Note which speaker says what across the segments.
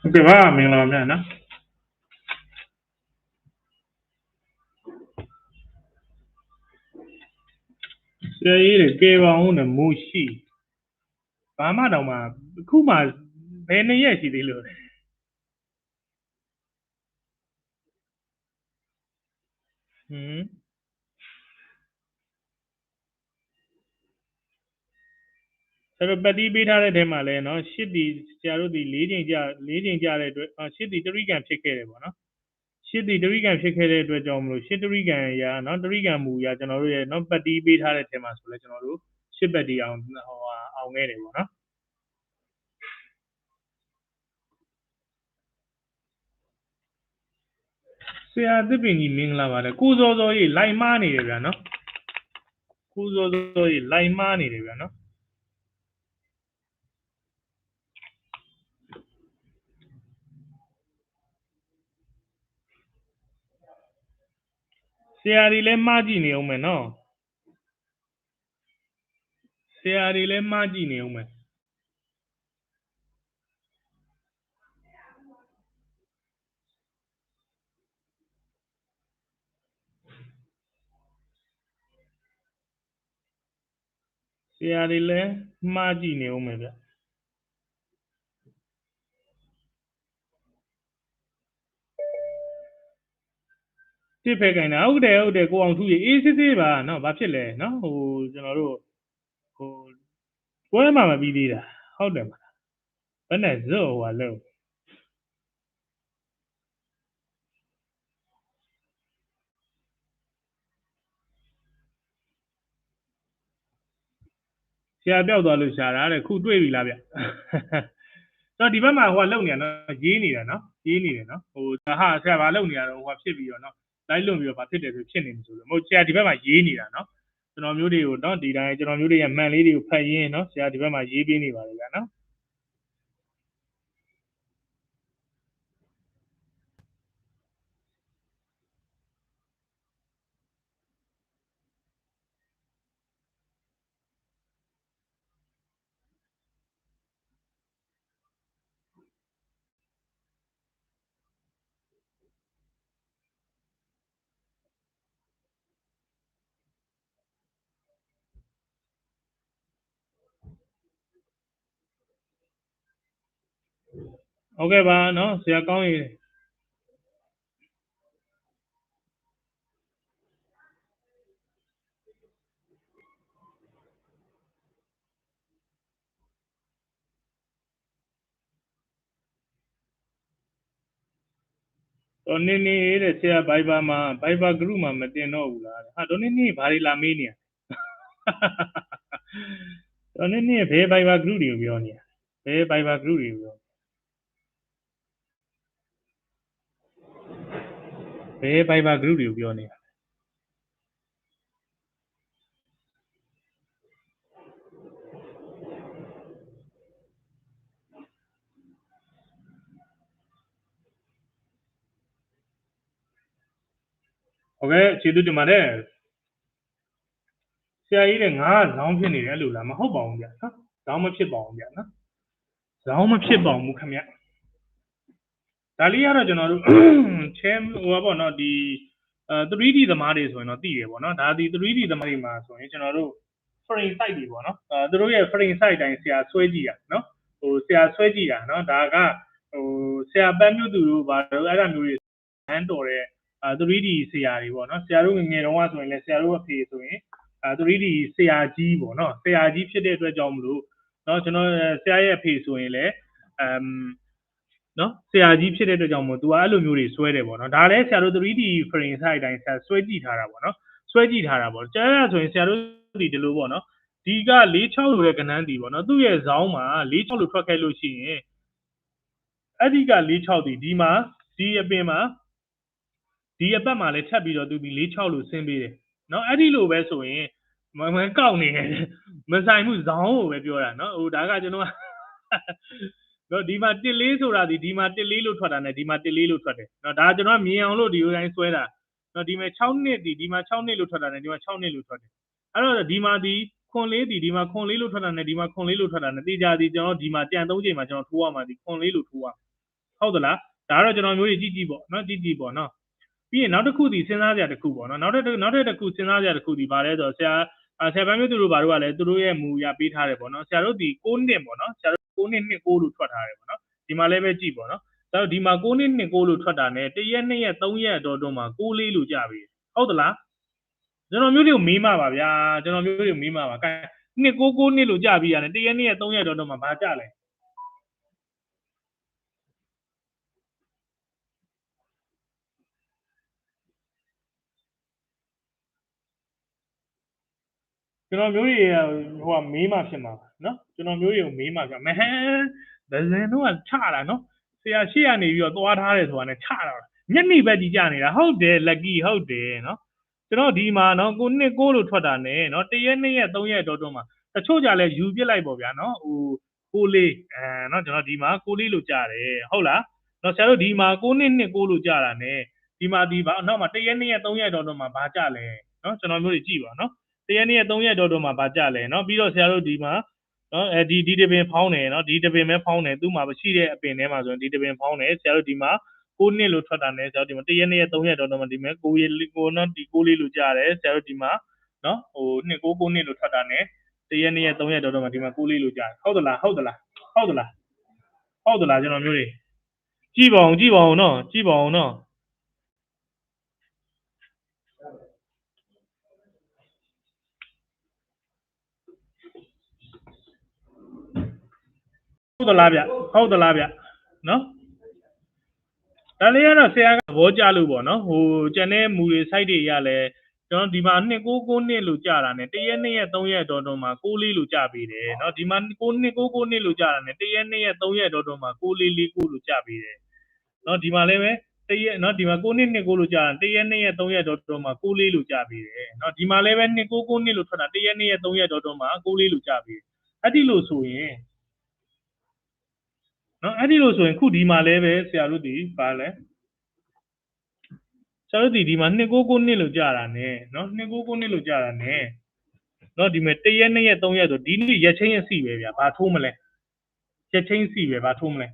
Speaker 1: ဟုတ်ကဲ့ပါမင်္ဂလာပါဗျာနော်ဆရာကြီးတဲ့ကဲပါအောင်နဲ့မိုးရှိဘာမှတော့မှအခုမှဘယ်နှစ်ရက်ရှိသေးလို့လဲဟ ဒါပေမဲ့ပတ်တီးပေးထားတဲ့ထဲမှာလည်းနော်ရှစ်တီဆရာတို့ဒီ၄ချိန်ကြ၄ချိန်ကြတဲ့အတွက်ရှစ်တီတရိကံဖြစ်ခဲ့တယ်ပေါ့နော်ရှစ်တီတရိကံဖြစ်ခဲ့တဲ့အတွက်ကြောင့်မလို့ရှစ်တရိကံရာနော်တရိကံမူရာကျွန်တော်တို့ရဲ့နော်ပတ်တီးပေးထားတဲ့ထဲမှာဆိုလဲကျွန်တော်တို့ရှစ်ပတ်တီအောင်ဟိုအောင်ခဲ့တယ်ပေါ့နော်ဆရာသစ်ပင်ကြီးမင်္ဂလာပါတယ်ကိုစောစောကြီးလိုက်မားနေတယ်ဗျာနော်ကိုစောစောကြီးလိုက်မားနေတယ်ဗျာနော် ဆရာတွေလည်းမှားကြည့်နေအောင်မယ်နော်ဆရာတွေလည်းမှားကြည့်နေအောင်မယ်ဆရာတွေလည်းမှားကြည့်နေအောင်မယ်ဗျ တစ်ဖက်ကင်တာဟုတ်တယ်ဟုတ်တယ်ကိုအောင်ထူးကြီးအေးစစ်စစ်ပါနော်ဘာဖြစ်လဲနော်ဟိုကျွန်တော်တို့ဟိုပွဲမှာမပြီးသေးတာဟုတ်တယ်မလားဘယ်နဲ့ဇော့ဟိုလုံးဆရာပြောက်သွားလို့ရှာတာတဲ့ခုတွေ့ပြီလားဗျတော့ဒီဘက်မှာဟိုကလုံနေရနော်ရေးနေတာနော်ရေးနေတယ်နော်ဟိုဒါဟာဆရာဘာလုံနေရတော့ဟိုကဖြစ်ပြီးတော့နော် လိုက်လွန်ပြီးတော့ဘာဖြစ်တယ်ဆိုဖြစ်နေမှာဆိုလို့မဟုတ်ဆရာဒီဘက်မှာရေးနေတာနော်ကျွန်တော်မျိုးတွေကိုနော်ဒီတိုင်းကျွန်တော်မျိုးတွေရဲ့မှန်လေးတွေကိုဖတ်ရင်းနော်ဆရာဒီဘက်မှာရေးပေးနေပါတယ်ဗျာနော် ဟုတ်ကဲ့ပါနော်ဆရာကောင်းရင်တော့နင်းနေတဲ့ဆရာဘိုင်ဘာမှာဘိုင်ဘာ group မှာမတင်တော့ဘူးလားဟာတော့နင်းနေဘာတွေလာမေးနေရတော့နင်းနေဘယ်ဘိုင်ဘာ group တွေကိုပြောနေရဘယ်ဘိုင်ဘာ group တွေကိုပြော ဘယ်ဘိုင်ဘာ group တွေကိုပြောနေရဟုတ်ကဲ့ခြေသူတင်ပါတယ်ဆရာကြီးတဲ့ငါးဇောင်းဖြစ်နေတယ်လို့လားမဟုတ်ပါဘူးဗျာနော်ဇောင်းမဖြစ်ပါဘူးဗျာနော်ဇောင်းမဖြစ်ပါဘူးခင်ဗျ ဒါလေးကတော့ကျွန်တော်တို့ chain ဟိုပါပေါ့နော်ဒီအဲ 3D သမားတွေဆိုရင်တော့သိရပေါ့နော်ဒါဒီ 3D သမားတွေမှာဆိုရင်ကျွန်တော်တို့ frame size တွေပေါ့နော်အဲသူတို့ရဲ့ frame size တိုင်းဆရာဆွဲကြည့်တာနော်ဟိုဆရာဆွဲကြည့်တာနော်ဒါကဟိုဆရာပန်းမျိုးသူတို့ဘာလို့အဲ့ဒါမျိုးတွေဟန်တော်တဲ့အဲ 3D ဆရာတွေပေါ့နော်ဆရာတို့ငငယ်တုန်းကဆိုရင်လည်းဆရာတို့အဖေဆိုရင်အဲ 3D ဆရာကြီးပေါ့နော်ဆရာကြီးဖြစ်တဲ့အတွက်ကြောင့်မလို့နော်ကျွန်တော်ဆရာရဲ့အဖေဆိုရင်လည်းအမ် နော်ဆရာကြီးဖြစ်တဲ့အတွက်ကြောင့်မို့ तू အဲ့လိုမျိုးတွေဆွဲတယ်ပေါ့နော်ဒါလည်းဆရာတို့ 3D frame size အတိုင်းဆရာဆွဲကြည့်ထားတာပေါ့နော်ဆွဲကြည့်ထားတာပေါ့ကျန်ရဆိုရင်ဆရာတို့ဒီဒီလိုပေါ့နော်ဒီက46လို့တဲ့ကဏ္ဍတီပေါ့နော်သူ့ရဲ့ဇောင်းမှာ46လို့ထွက်ခဲ့လို့ရှိရင်အဲ့ဒီက46ဒီဒီမှာဒီအပင်မှာဒီအပတ်မှာလည်းထပ်ပြီးတော့သူဒီ46လို့ဆင်းပေးတယ်နော်အဲ့ဒီလိုပဲဆိုရင်မမကောက်နေတယ်မဆိုင်မှုဇောင်းကိုပဲပြောတာနော်ဟိုဒါကကျွန်တော် နော်ဒီမှာတစ်လေးဆိုတာဒီဒီမှာတစ်လေးလို့ထွက်တာနဲ့ဒီမှာတစ်လေးလို့ထွက်တယ်နော်ဒါကျွန်တော်မြင်အောင်လို့ဒီလိုတိုင်းဆွဲတာနော်ဒီမှာ6နှစ်ဒီဒီမှာ6နှစ်လို့ထွက်တာနဲ့ဒီမှာ6နှစ်လို့ထွက်တယ်အဲ့တော့ဒီမှာဒီခွန်လေးဒီဒီမှာခွန်လေးလို့ထွက်တာနဲ့ဒီမှာခွန်လေးလို့ထွက်တာနဲ့တေချာဒီကျွန်တော်ဒီမှာကြံသုံးချိန်မှာကျွန်တော်ထိုးရမှာဒီခွန်လေးလို့ထိုးရဟုတ်သလားဒါကတော့ကျွန်တော်မျိုးတွေကြည့်ကြည့်ပေါ့နော်ကြည့်ကြည့်ပေါ့နော်ပြီးရင်နောက်တစ်ခုဒီစဉ်းစားစရာတစ်ခုပေါ့နော်နောက်တစ်နောက်တစ်ခုစဉ်းစားစရာတစ်ခုဒီပါလဲဆိုတော့ဆရာဆရာပန်းမျိုးသူတို့ဘာတို့ကလည်းသူတို့ရဲ့မူရပေးထားတယ်ပေါ့နော်ဆရာတို့ဒီ6နှစ်ပေါ့နော်ဆရာတို့ 6နှစ်နှစ်6လို့ထွက်ထားတယ်ပေါ့နော်ဒီမှာလည်းပဲကြည့်ပေါ့နော်ဒါတော့ဒီမှာ6နှစ်နှစ်6လို့ထွက်တာ ਨੇ 1ရက်2ရက်3ရက်တော့တော့မှာ6လေးလို့ကြပြီဟုတ်သလားကျွန်တော်မျိုးတွေကိုမေးမှာပါဗျာကျွန်တော်မျိုးတွေကိုမေးမှာပါကဲနှစ်6 6နှစ်လို့ကြပြီရတယ်1ရက်2ရက်3ရက်တော့တော့မှာဘာကြလဲကျွ န်တော်မျိုးတွေဟိုကမေးမှဖြစ်မှာပါနော်ကျွန်တော်မျိုးတွေကိုမေးမှဖြစ်မဟန်ဒဇင်တို့ကချတာနော်ဆရာရှေ့ကနေပြီးတော့သွားထားတယ်ဆိုတာနဲ့ချတာညနေပဲကြီးကြနေတာဟုတ်တယ်လက်ကီဟုတ်တယ်နော်ကျွန်တော်ဒီမှာနော်ကိုနှစ်ကိုလို့ထွက်တာနဲ့နော်တရက်နှစ်ရက်သုံးရက်တော့တော့မှာတချို့ကြလဲယူပြစ်လိုက်ပေါ့ဗျာနော်ဟိုကိုလေးအဲနော်ကျွန်တော်ဒီမှာကိုလေးလို့ကြားတယ်ဟုတ်လားနော်ဆရာတို့ဒီမှာကိုနှစ်နှစ်ကိုလို့ကြားတာနဲ့ဒီမှာဒီပါနောက်မှာတရက်နှစ်ရက်သုံးရက်တော့တော့မှာဘာကြလဲနော်ကျွန်တော်မျိုးတွေကြည့်ပါနော် တရက်နေ့ရက်3ရက်တော့တော့မှာဗာကြလဲเนาะပြီးတော့ဆရာတို့ဒီမှာเนาะအဲဒီဒီတပင်ဖောင်းတယ်เนาะဒီတပင်ပဲဖောင်းတယ်သူ့မှာရှိတဲ့အပင်ထဲမှာဆိုရင်ဒီတပင်ဖောင်းတယ်ဆရာတို့ဒီမှာ6နှစ်လို့ထွက်တာနဲ့ဆရာတို့ဒီမှာတရက်နေ့ရက်3ရက်တော့တော့မှာဒီမဲ့9ရက်ကိုเนาะဒီ6လေးလို့ကြားတယ်ဆရာတို့ဒီမှာเนาะဟိုနှစ်9 9နှစ်လို့ထွက်တာနဲ့တရက်နေ့ရက်3ရက်တော့တော့မှာဒီမှာ6လေးလို့ကြားဟုတ်သလားဟုတ်သလားဟုတ်သလားဟုတ်သလားကျွန်တော်မျိုးတွေကြည့်ပါအောင်ကြည့်ပါအောင်เนาะကြည့်ပါအောင်เ ဟုတ်သလားဗျဟုတ်သလားဗျနော်ဒါလေးကတော့ဆရာကသဘောကျလို့ပေါ့နော်ဟိုကျန်တဲ့မူတွေ site တွေရလဲကျွန်တော်ဒီမှာ2 9 9နှစ်လို့ကြာတာနဲ့1ရက်2ရက်3ရက်တော်တော်မှာ6လေးလို့ကြာပေးတယ်เนาะဒီမှာ9နှစ်9 9နှစ်လို့ကြာတာနဲ့1ရက်2ရက်3ရက်တော်တော်မှာ6လေးလေး6လို့ကြာပေးတယ်เนาะဒီမှာလည်းပဲတရက်เนาะဒီမှာ9နှစ်နှစ်6လို့ကြာတာ1ရက်2ရက်3ရက်တော်တော်မှာ6လေးလို့ကြာပေးတယ်เนาะဒီမှာလည်းပဲ2 9 9နှစ်လို့ထွက်တာ1ရက်2ရက်3ရက်တော်တော်မှာ6လေးလို့ကြာပေးတယ်အဲ့ဒီလို့ဆိုရင် နော်အဲ့ဒီလိုဆိုရင်ခုဒီမှာလည်းပဲဆရာတို့ဒီပါလဲဆရာတို့ဒီဒီမှာ299နှစ်လို့ကြာတာ ਨੇ နော်299နှစ်လို့ကြာတာ ਨੇ နော်ဒီမှာ1ရက်2ရက်3ရက်ဆိုဒီနေ့ရက်ချင်းရက်စီပဲဗျာဘာထိုးမလဲရက်ချင်းစီပဲဘာထိုးမလဲ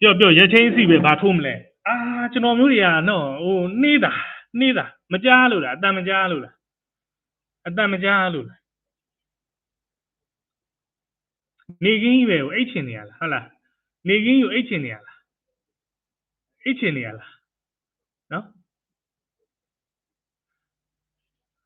Speaker 1: ပြောပြောရချင်းစီပဲဘာထိုးမလဲအာကျွန်တော်မျိုးတွေကနော်ဟိုနေတာနေတာမကြားလို့လားအတန်မကြားလို့လားအတန်မကြားလို့လားနေကင်းကြီးပဲကိုအိတ်ချင်နေရလားဟုတ်လားနေကင်းကြီးကိုအိတ်ချင်နေရလားအိတ်ချင်နေရလားနော်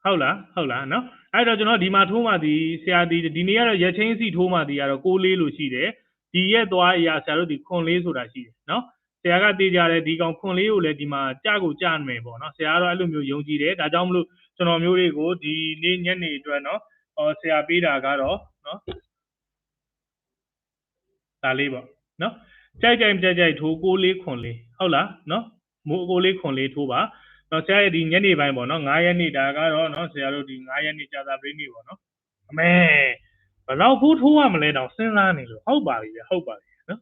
Speaker 1: ဟုတ်လားဟုတ်လားနော်အဲ့တော့ကျွန်တော်ဒီမှာထိုးမှဒီဆရာဒီဒီနေ့ကတော့ရချင်းစီထိုးမှဒီကတော့6လေးလို့ရှိတယ် ဒီရက်သွားအရာဆရာတို့ဒီခွန်လေးဆိုတာရှိတယ်နော်ဆရာကတေးကြတယ်ဒီကောင်ခွန်လေးကိုလည်းဒီမှာကြကိုကြမယ်ပေါ့နော်ဆရာကတော့အဲ့လိုမျိုးယုံကြည်တယ်ဒါကြောင့်မလို့ကျွန်တော်မျိုးတွေကိုဒီနေ့ညနေအတွက်နော်ဟောဆရာပေးတာကတော့နော်ဒါလေးပေါ့နော်ကြိုက်ကြိုက်ကြိုက်ကြိုက်ထိုးကိုလေးခွန်လေးဟုတ်လားနော်မိုးကိုလေးခွန်လေးထိုးပါတော့ဆရာရဲ့ဒီညနေပိုင်းပေါ့နော်9ရက်နေ့ဒါကတော့နော်ဆရာတို့ဒီ9ရက်နေ့ကြာသာပရိနေ့ပေါ့နော်အမေ ဘယ်တော့ဖိုးထိုးရမလဲတော့စဉ်းစားနေလို့ဟုတ်ပါပြီဗျဟုတ်ပါပြီနော်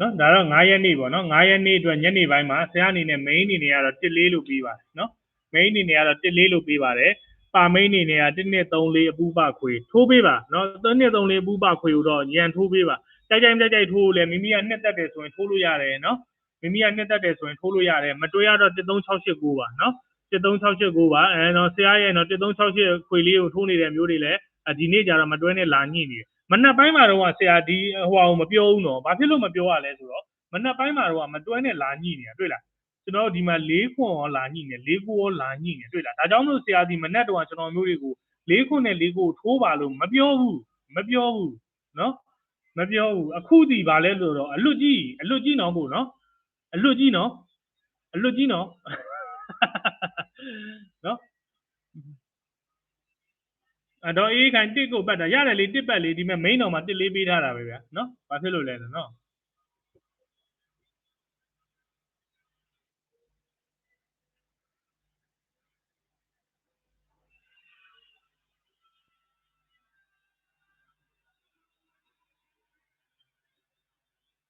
Speaker 1: နော်ဒါတော့9ရက်နေ့ပေါ့နော်9ရက်နေ့အတွက်ညနေပိုင်းမှာဆရာအနေနဲ့ main အနေနဲ့ကတော့1လေးလို့ပြီးပါတယ်နော် main အနေနဲ့ကတော့1လေးလို့ပြီးပါတယ်ပါမိန်အနေနဲ့က1နှစ်3လေးအပူပခွေထိုးပေးပါနော်1နှစ်3လေးအပူပခွေကိုတော့ညံထိုးပေးပါ ကြိုက်ကြိုက်ကြိုက်ကြိုက်ထိုးလဲမိမိကနှစ်သက်တယ်ဆိုရင်ထိုးလို့ရတယ်နော်မိမိကနှစ်သက်တယ်ဆိုရင်ထိုးလို့ရတယ်မတွေးရတော့13689ပါနော်13689ပါအဲတော့ဆရာရဲ့တော့13668ခွေလေးကိုထိုးနေတဲ့မျိုးတွေလည်းဒီနေ့ကျတော့မတွဲနဲ့လာညှိနေတယ်မနက်ပိုင်းမှာတော့ဆရာဒီဟိုအောင်မပြောဘူးနော်ဘာဖြစ်လို့မပြောရလဲဆိုတော့မနက်ပိုင်းမှာတော့မတွဲနဲ့လာညှိနေတာတွေ့လားကျွန်တော်ဒီမှာ၄ခွန်ရောလာညှိနေ၄ကိုရောလာညှိနေတွေ့လားဒါကြောင့်မလို့ဆရာဒီမနက်တော့ကျွန်တော်မျိုးတွေကို၄ခွန်နဲ့၄ကိုထိုးပါလို့မပြောဘူးမပြောဘူးနော် မပြောဘူးအခုဒီဗာလဲလို့တော့အလွတ်ကြီးအလွတ်ကြီးနော်ကိုနော်အလွတ်ကြီးနော်အလွတ်ကြီးနော်နော်အတော့အေးခိုင်တစ်ကိုပတ်တာရတယ်လေတစ်ပတ်လေဒီမဲ့ main တော်မှာတစ်လေးပေးထားတာပဲဗျာနော်ဘာဖြစ်လို့လဲဆိုတော့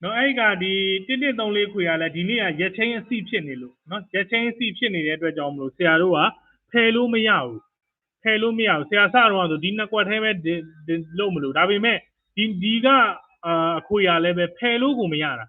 Speaker 1: နော်အဲ့ကဒီ1134ခွေရလဲဒီနေ့ကရက်ချင်းအစီဖြစ်နေလို့နော်ရက်ချင်းအစီဖြစ်နေတဲ့အတွက်ကြောင့်မလို့ဆရာတို့ကဖယ်လို့မရဘူးဖယ်လို့မရဘူးဆရာစတော့ဆိုဒီနှစ်ကွက်ထဲပဲဒီဒီလို့မလို့ဒါပေမဲ့ဒီဒီကအာအခွေရလဲပဲဖယ်လို့ကိုမရတာ